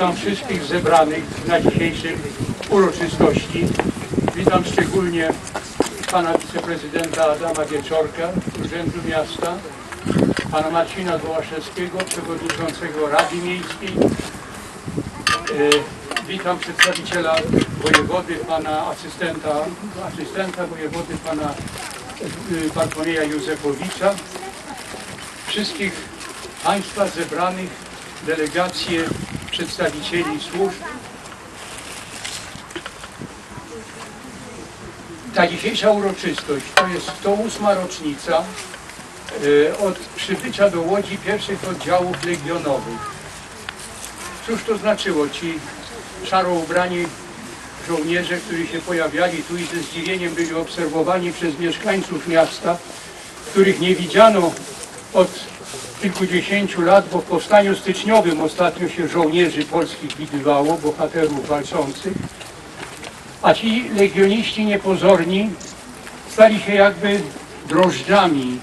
Witam wszystkich zebranych na dzisiejszym uroczystości. Witam szczególnie pana wiceprezydenta Adama Wieczorka, Urzędu Miasta, pana Marcina Gołaszewskiego, przewodniczącego Rady Miejskiej. E, Witam przedstawiciela wojewody, pana asystenta, asystenta wojewody, pana e, Bartłomieja Józefowicza, wszystkich państwa zebranych, delegacje, przedstawicieli służb. Ta dzisiejsza uroczystość to jest 108 rocznica e, od przybycia do Łodzi pierwszych oddziałów legionowych. Cóż to znaczyło? Ci szaro ubrani żołnierze, którzy się pojawiali tu i ze zdziwieniem byli obserwowani przez mieszkańców miasta, których nie widziano od kilkudziesięciu lat, bo w powstaniu styczniowym ostatnio się żołnierzy polskich widywało, bohaterów walczących, a ci legioniści niepozorni stali się jakby drożdżami,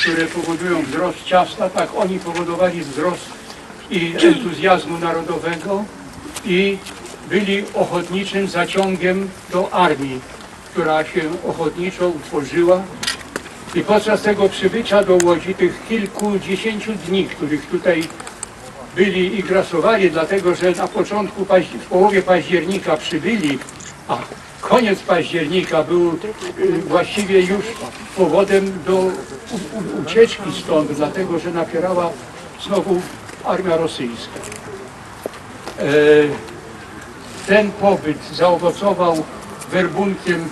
które powodują wzrost ciasta, tak oni powodowali wzrost i entuzjazmu narodowego i byli ochotniczym zaciągiem do armii, która się ochotniczo utworzyła. I podczas tego przybycia do Łodzi, tych kilkudziesięciu dni, których tutaj byli i grasowali, dlatego że na początku, w połowie października przybyli, a koniec października był y, właściwie już powodem do ucieczki stąd, dlatego że napierała znowu armia rosyjska. E, ten pobyt zaowocował werbunkiem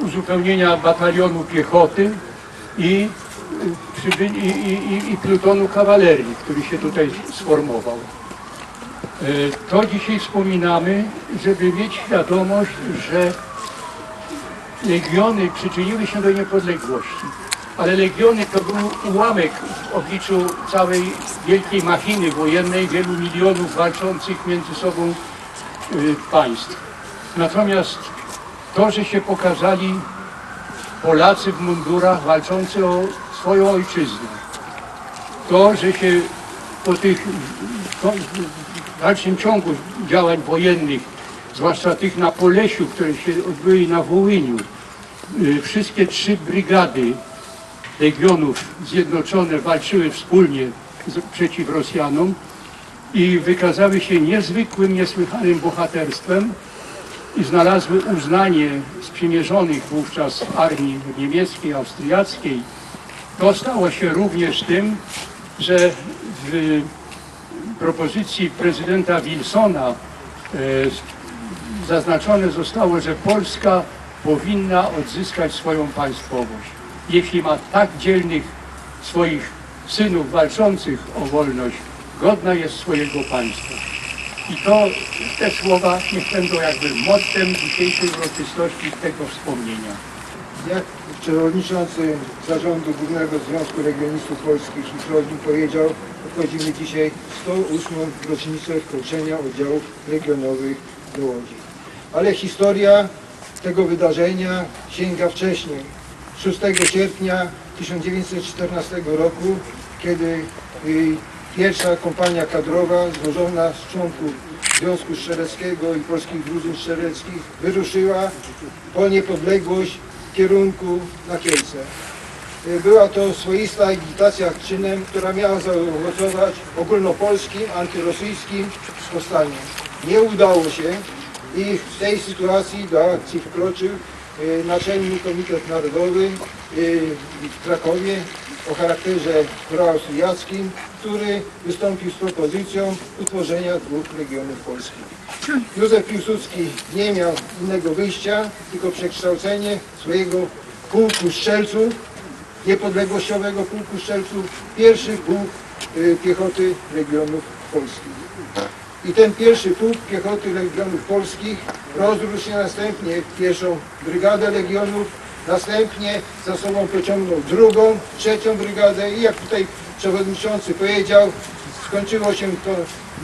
uzupełnienia batalionu piechoty i, i, i, i plutonu kawalerii, który się tutaj sformował. E, To dzisiaj wspominamy, żeby mieć świadomość, że legiony przyczyniły się do niepodległości. Ale legiony to był ułamek w obliczu całej wielkiej machiny wojennej, wielu milionów walczących między sobą y, państw. Natomiast to, że się pokazali Polacy w mundurach walczący o swoją ojczyznę, to, że się po tych dalszym ciągu działań wojennych, zwłaszcza tych na Polesiu, które się odbyły na Wołyniu, y, wszystkie trzy brygady legionów zjednoczone walczyły wspólnie przeciw Rosjanom i wykazały się niezwykłym, niesłychanym bohaterstwem i znalazły uznanie sprzymierzonych wówczas armii niemieckiej, austriackiej. To stało się również tym, że w propozycji prezydenta Wilsona e, zaznaczone zostało, że Polska powinna odzyskać swoją państwowość. Jeśli ma tak dzielnych swoich synów walczących o wolność, godna jest swojego państwa. I to te słowa niech będą jakby mottem dzisiejszej uroczystości tego wspomnienia. Jak przewodniczący Zarządu Głównego Związku Regionistów Polskich i powiedział, obchodzimy dzisiaj 108. rocznicę wkroczenia oddziałów regionowych do Łodzi. Ale historia tego wydarzenia sięga wcześniej. 6 sierpnia 1914 roku, kiedy y, pierwsza kompania kadrowa złożona z członków Związku Strzeleckiego i Polskich Drużyn Strzeleckich wyruszyła po niepodległość kierunku na Kielce. Y, Była to swoista agitacja czynem, która miała zaowocować ogólnopolskim, antyrosyjskim powstaniem. Nie udało się i w tej sytuacji do akcji wkroczył y, Naczelny Komitet Narodowy y, w Krakowie o charakterze proaustriackim, który wystąpił z propozycją utworzenia dwóch regionów polskich. Józef Piłsudski nie miał innego wyjścia, tylko przekształcenie swojego pułku strzelców, niepodległościowego pułku strzelców, pierwszy pułk y, piechoty regionów polskich. I ten pierwszy pułk piechoty legionów polskich rozrósł się następnie w pierwszą brygadę legionów, następnie za sobą pociągnął drugą, trzecią brygadę i jak tutaj przewodniczący powiedział, skończyło się to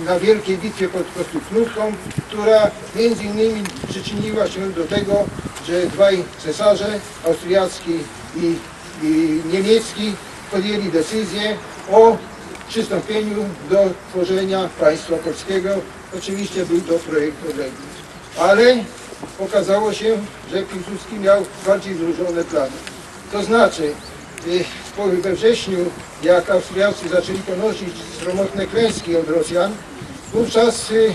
na wielkiej bitwie pod Kostówką, która między innymi przyczyniła się do tego, że dwaj cesarze, austriacki i, i niemiecki, podjęli decyzję o przystąpieniu do tworzenia państwa polskiego. Oczywiście był to projekt odległy. Ale okazało się, że Piłsudski miał bardziej złożone plany. To znaczy, we wrześniu, jak Austriacy zaczęli ponosić sromotne klęski od Rosjan, wówczas y,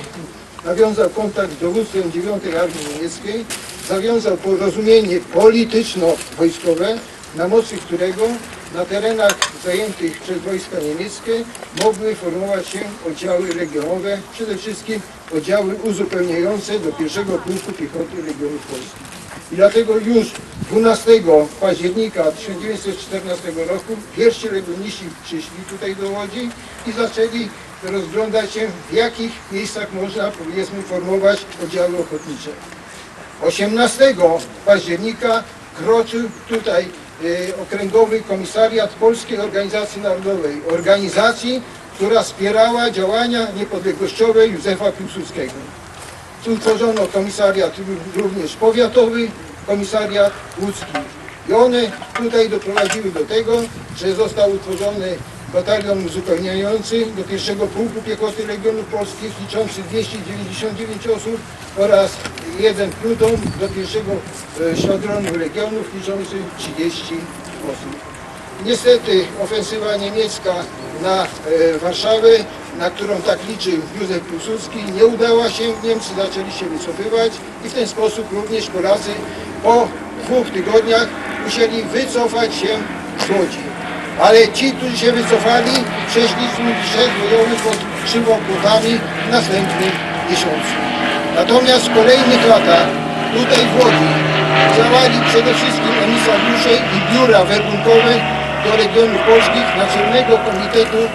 nawiązał kontakt z dowództwem 9 Armii Niemieckiej, zawiązał porozumienie polityczno-wojskowe, na mocy którego na terenach zajętych przez wojska niemieckie mogły formować się oddziały regionowe, przede wszystkim oddziały uzupełniające do pierwszego pułku piechoty Legionów Polskich. I dlatego już 12 października 1914 roku pierwsi legioniści przyszli tutaj do Łodzi i zaczęli rozglądać się, w jakich miejscach można, powiedzmy, formować oddziały ochotnicze. 18 października kroczył tutaj e, Okręgowy Komisariat Polskiej Organizacji Narodowej, organizacji, która wspierała działania niepodległościowe Józefa Piłsudskiego. Tu utworzono komisariat również powiatowy, komisariat łódzki. I one tutaj doprowadziły do tego, że został utworzony batalion uzupełniający do pierwszego pułku piechoty Legionów Polskich liczący 299 osób oraz jeden pluton do pierwszego e, szwadronu Legionów liczący 30 osób. Niestety ofensywa niemiecka na e, Warszawę, na którą tak liczył Józef Piłsudski, nie udała się. Niemcy zaczęli się wycofywać i w ten sposób również Polacy po dwóch tygodniach musieli wycofać się z Łodzi. Ale ci, którzy się wycofali, swój szef bojowy pod Krzywopłotami w następnym miesiącu. Natomiast w kolejnych latach tutaj w Łodzi działali przede wszystkim emisariusze i biura werbunkowe do regionów polskich Naczelnego Komitetu y,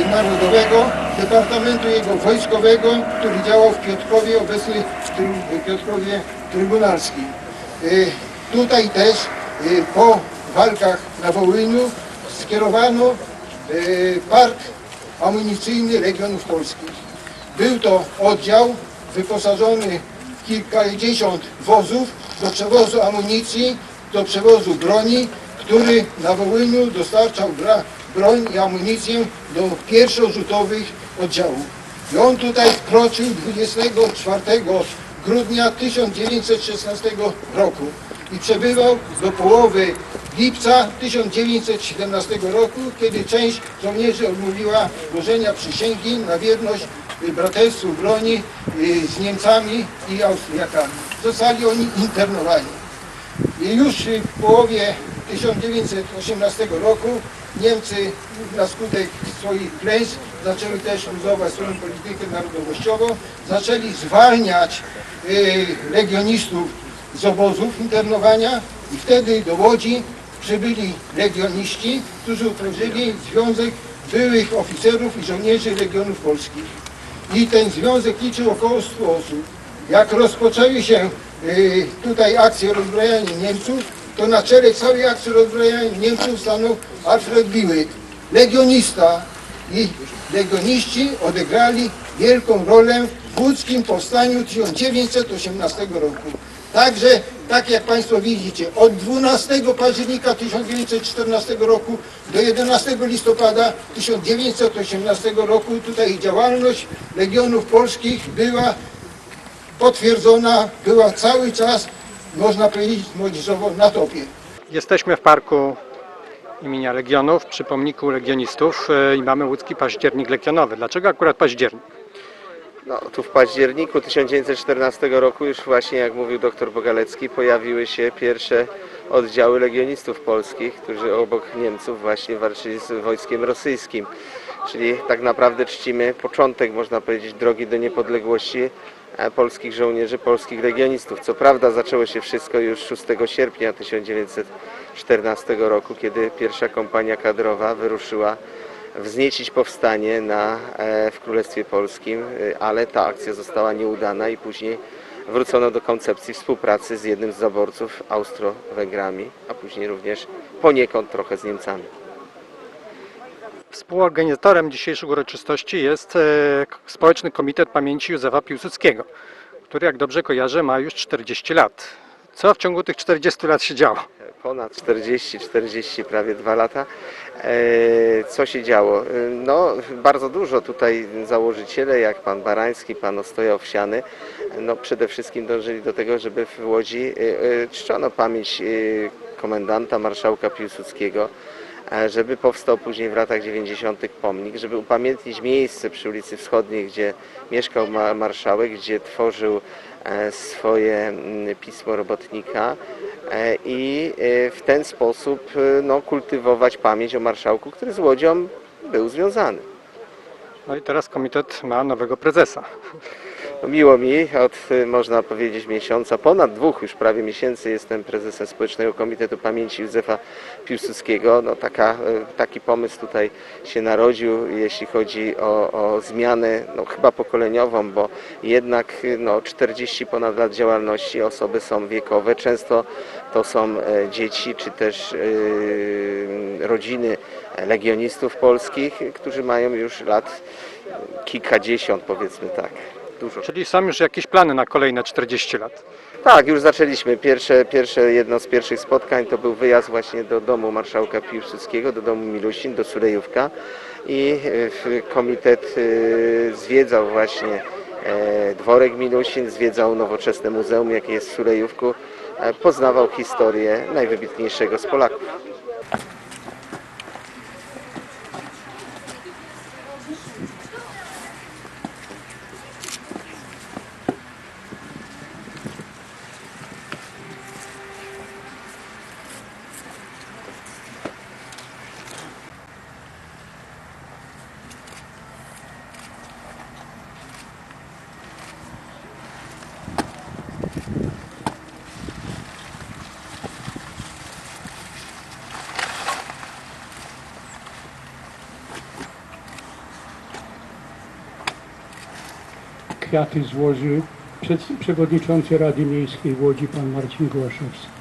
y, Narodowego, Departamentu jego wojskowego, który działał w w Try- w Piotrkowie Trybunalskim. Y, Tutaj też y, po walkach na Wołyniu skierowano y, park amunicyjny Legionów Polskich. Był to oddział wyposażony w kilkadziesiąt wozów do przewozu amunicji, do przewozu broni, który na Wołyniu dostarczał broń i amunicję do pierwszorzutowych oddziałów. I on tutaj wkroczył 24 grudnia 1916 roku i przebywał do połowy lipca 1917 roku, kiedy część żołnierzy odmówiła złożenia przysięgi na wierność braterstwu broni y, z Niemcami i Austriakami. Zostali oni internowani. I już w połowie 1918 roku Niemcy na skutek swoich klęsk zaczęły też luzować swoją politykę narodowościową, zaczęli zwalniać y, legionistów z obozów internowania i wtedy do Łodzi przybyli legioniści, którzy utworzyli Związek Byłych Oficerów i Żołnierzy Legionów Polskich. I ten związek liczył około 100 osób. Jak rozpoczęły się y, tutaj akcje rozbrajania Niemców, to na czele całej akcji rozbrajania Niemców stanął Alfred Biły, legionista. I legioniści odegrali wielką rolę w łódzkim powstaniu 1918 roku. Także, tak jak Państwo widzicie, od 12 października 1914 roku do 11 listopada 1918 roku tutaj działalność Legionów Polskich była potwierdzona, była cały czas, można powiedzieć młodzieżowo, na topie. Jesteśmy w parku imienia Legionów, przy pomniku legionistów e, i mamy łódzki październik legionowy. Dlaczego akurat październik? No, tu w październiku 1914 roku, już właśnie jak mówił dr Bogalecki, pojawiły się pierwsze oddziały legionistów polskich, którzy obok Niemców właśnie walczyli z wojskiem rosyjskim. Czyli tak naprawdę czcimy początek, można powiedzieć, drogi do niepodległości polskich żołnierzy, polskich legionistów. Co prawda zaczęło się wszystko już 6 sierpnia 1914 roku, kiedy pierwsza kompania kadrowa wyruszyła wzniecić powstanie na, e, w Królestwie Polskim, e, ale ta akcja została nieudana i później wrócono do koncepcji współpracy z jednym z zaborców Austro-Węgrami, a później również poniekąd trochę z Niemcami. Współorganizatorem dzisiejszych uroczystości jest e, Społeczny Komitet Pamięci Józefa Piłsudskiego, który jak dobrze kojarzę ma już 40 lat. Co w ciągu tych 40 lat się działo? ponad 40, 40 prawie dwa lata. E, Co się działo? E, No, bardzo dużo tutaj założyciele, jak pan Barański, pan Ostoja Owsiany, no przede wszystkim dążyli do tego, żeby w Łodzi czczono pamięć komendanta marszałka Piłsudskiego, żeby powstał później w latach 90. pomnik, żeby upamiętnić miejsce przy ulicy Wschodniej, gdzie mieszkał ma- marszałek, gdzie tworzył e, swoje mm, pismo robotnika e, i e, w ten sposób no, kultywować pamięć o marszałku, który z Łodzią był związany. No i teraz komitet ma nowego prezesa. No, miło mi, od y, można powiedzieć miesiąca, ponad dwóch już prawie miesięcy jestem prezesem Społecznego Komitetu Pamięci Józefa Piłsudskiego. No, taka, y, taki pomysł tutaj się narodził, jeśli chodzi o, o zmianę no, chyba pokoleniową, bo jednak y, no, 40 ponad lat działalności, osoby są wiekowe, często to są e, dzieci czy też rodziny legionistów polskich, którzy mają już lat kilkadziesiąt powiedzmy tak. Dużo. Czyli są już jakieś plany na kolejne 40 lat. Tak, już zaczęliśmy. Pierwsze, pierwsze, jedno z pierwszych spotkań to był wyjazd właśnie do domu marszałka Piłsudskiego, do domu Milusin, do Sulejówka i e, komitet e, zwiedzał właśnie e, dworek Milusin, zwiedzał nowoczesne muzeum, jakie jest w Sulejówku, poznawał historię najwybitniejszego z Polaków. Kwiaty złożył przewodniczący Rady Miejskiej w Łodzi pan Marcin Głaszewski.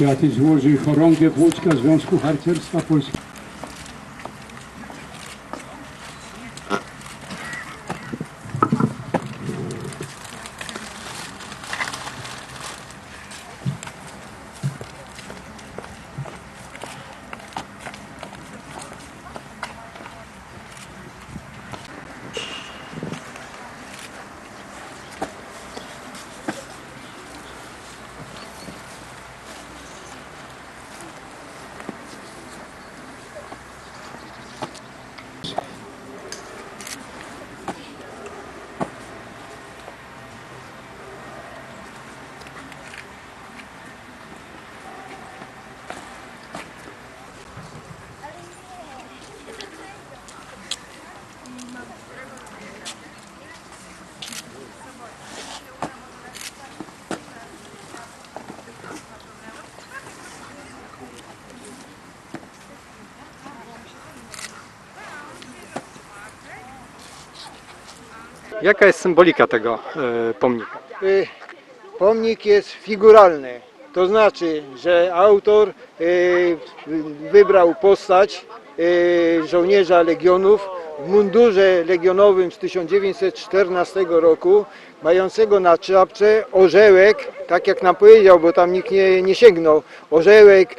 Kwiaty złożył chorągiew Łódzka Związku Harcerstwa Polskiego. Jaka jest symbolika tego e, pomnika? Y, Pomnik jest figuralny, to znaczy, że autor y, wybrał postać y, żołnierza legionów w mundurze legionowym z 1914 roku, mającego na czapce orzełek, tak jak nam powiedział, bo tam nikt nie, nie sięgnął, orzełek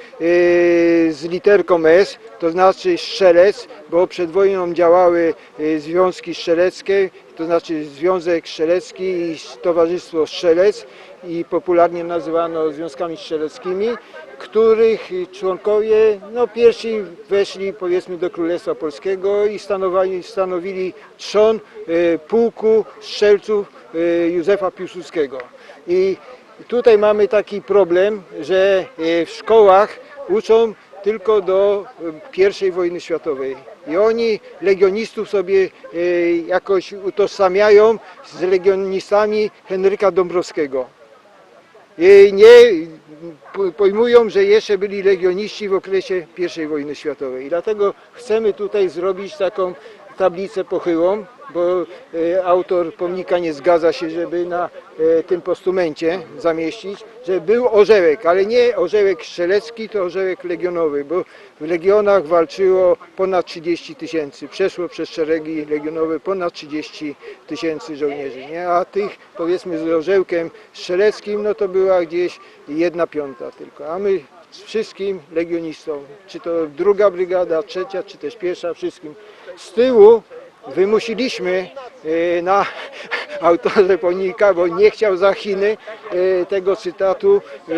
z literką S, to znaczy strzelec, bo przed wojną działały związki strzeleckie, to znaczy Związek Strzelecki i Towarzystwo Strzelec i popularnie nazywano związkami strzeleckimi, których członkowie no, pierwsi weszli powiedzmy do Królestwa Polskiego i stanowali, stanowili trzon y, pułku strzelców y, Józefa Piłsudskiego. I tutaj mamy taki problem, że y, w szkołach uczą tylko do y, I wojny światowej. I oni legionistów sobie y, jakoś utożsamiają z legionistami Henryka Dąbrowskiego. I nie pojmują, że jeszcze byli legioniści w okresie I wojny światowej. I dlatego chcemy tutaj zrobić taką tablicę pochyłą, bo e, autor pomnika nie zgadza się, żeby na e, tym postumencie zamieścić, że był orzełek, ale nie orzełek strzelecki, to orzełek legionowy, bo w legionach walczyło ponad 30 tysięcy, przeszło przez szeregi legionowe ponad 30 tysięcy żołnierzy, nie? a tych powiedzmy z orzełkiem strzeleckim, no to była gdzieś jedna piąta tylko, a my wszystkim legionistom, czy to druga brygada, trzecia, czy też pierwsza, wszystkim z tyłu wymusiliśmy e, na autorze pomnika, bo nie chciał za Chiny e, tego cytatu e,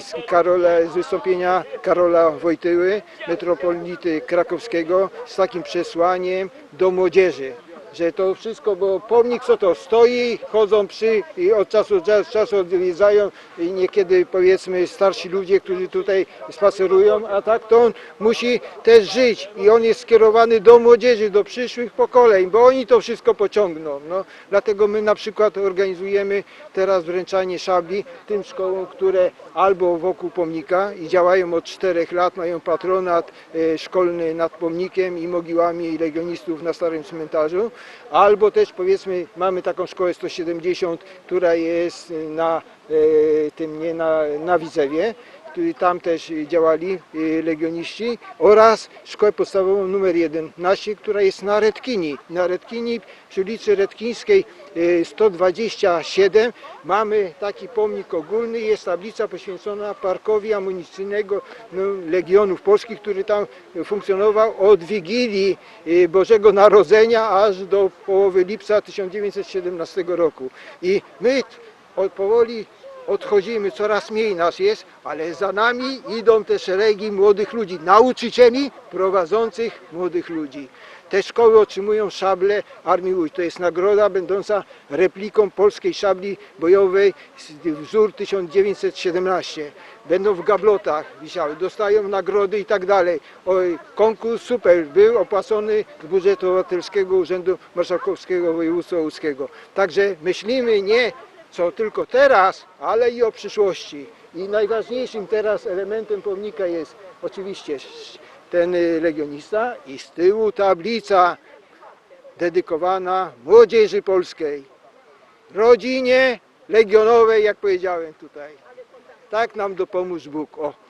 z, Karola, z wystąpienia Karola Wojtyły, metropolity krakowskiego, z takim przesłaniem do młodzieży. Że to wszystko, bo pomnik co to stoi, chodzą przy i od czasu do czasu odwiedzają i niekiedy powiedzmy starsi ludzie, którzy tutaj spacerują, a tak to on musi też żyć i on jest skierowany do młodzieży, do przyszłych pokoleń, bo oni to wszystko pociągną. No, dlatego my na przykład organizujemy teraz wręczanie szabli tym szkołom, które albo wokół pomnika i działają od czterech lat, mają patronat e, szkolny nad pomnikiem i mogiłami legionistów na Starym Cmentarzu, albo też powiedzmy mamy taką szkołę 170, która jest na e, tym nie na, na Widzewie, tam też działali e, legioniści oraz szkołę podstawową numer 11, która jest na Redkini. Na Redkini przy ulicy Redkińskiej e, 127 mamy taki pomnik ogólny, jest tablica poświęcona parkowi amunicyjnego no, Legionów Polskich, który tam funkcjonował od Wigilii e, Bożego Narodzenia aż do połowy lipca 1917 roku. I my od powoli odchodzimy, coraz mniej nas jest, ale za nami idą te szeregi młodych ludzi, nauczycieli prowadzących młodych ludzi. Te szkoły otrzymują szable Armii Łódź. To jest nagroda będąca repliką polskiej szabli bojowej wzór 1917. Będą w gablotach wisiały, dostają nagrody i tak dalej. Konkurs super, był opłacony z budżetu obywatelskiego Urzędu Marszałkowskiego Województwa Łódzkiego. Także myślimy nie co tylko teraz, ale i o przyszłości. I najważniejszym teraz elementem pomnika jest oczywiście ten legionista i z tyłu tablica dedykowana młodzieży polskiej, rodzinie legionowej, jak powiedziałem tutaj. Tak nam dopomóż Bóg. O.